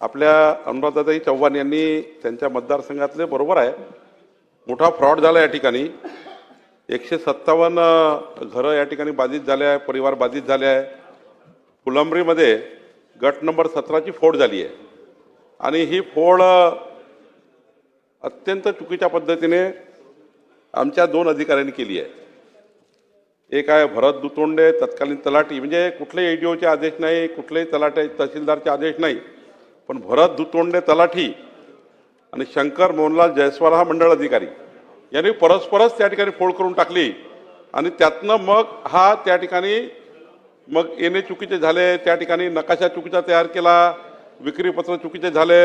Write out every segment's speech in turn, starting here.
आपल्या अनुराधाताई चव्हाण यांनी त्यांच्या मतदारसंघातले बरोबर आहे. मोठा फ्रॉड झाला या ठिकाणी. एकशे सत्तावन्न घरं या ठिकाणी बाधित झाले आहे परिवार बाधित झाले आहे. फुलंबरीमध्ये गट नंबर सतराची फोड झाली आहे. आणि ही फोड अत्यंत चुकीच्या पद्धतीने आमच्या दोन अधिकाऱ्यांनी केली आहे. एक आहे भरत दुतोंडे तत्कालीन तलाठी म्हणजे कुठलेही एडीओचे आदेश नाही कुठलेही तलाटे तहसीलदारचे आदेश नाही. पण भरत दुतोंडे तलाठी आणि शंकर मोहनलाल जयस्वाल हा मंडळ अधिकारी. यांनी परस्परच त्या ठिकाणी फोड करून टाकली. आणि त्यातनं मग हा त्या ठिकाणी मग येणे चुकीचे झाले त्या ठिकाणी नकाशा चुकीचा तयार केला विक्रीपत्र चुकीचे झाले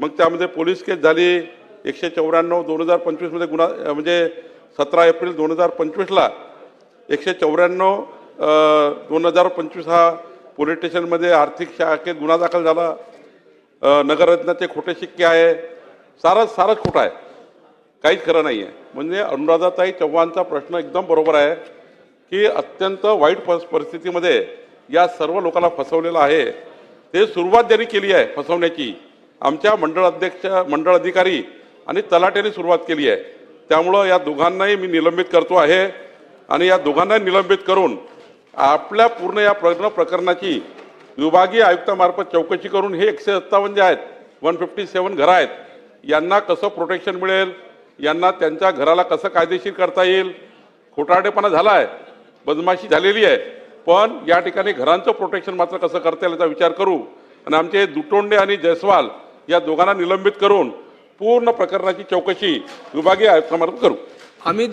मग त्यामध्ये पोलीस केस झाली. एकशे चौऱ्याण्णव दोन हजार पंचवीसमध्ये गुन्हा म्हणजे सतरा एप्रिल दोन हजार पंचवीसला एकशे चौऱ्याण्णव दोन हजार पंचवीस हा पोलीस स्टेशनमध्ये आर्थिक शाखेत गुन्हा दाखल झाला. अ, नगररत्नाचे खोटे शिक्के आहे. सारंच सारंच खोटं आहे. काहीच खरं नाही आहे म्हणजे अनुराधाताई चव्हाणचा प्रश्न एकदम बरोबर आहे की अत्यंत वाईट परिस्थितीमध्ये या सर्व लोकांना फसवलेलं आहे. ते सुरुवात ज्यांनी केली आहे फसवण्याची. आमच्या मंडळ अध्यक्ष मंडळ अधिकारी आणि तलाट्याने सुरुवात केली आहे. त्यामुळं या दोघांनाही मी निलंबित करतो आहे. आणि या दोघांना निलंबित करून आपल्या पूर्ण या पूर्ण प्रकरणाची विभागीय आयुक्तामार्फत चौकशी करून हे एकशे सत्तावन्न जे आहेत वन फिफ्टी सेवन घरं आहेत यांना कसं प्रोटेक्शन मिळेल? यांना त्यांच्या घराला कसं कायदेशीर करता येईल? खोटारडेपणा झाला आहे बदमाशी झालेली आहे. पण या ठिकाणी घरांचं प्रोटेक्शन मात्र कसं करता येईल याचा विचार करू. आणि आमचे दुटोंडे आणि जयस्वाल या दोघांना निलंबित करून पूर्ण प्रकरणाची चौकशी विभागीय आयुक्तामार्फत करू. अमित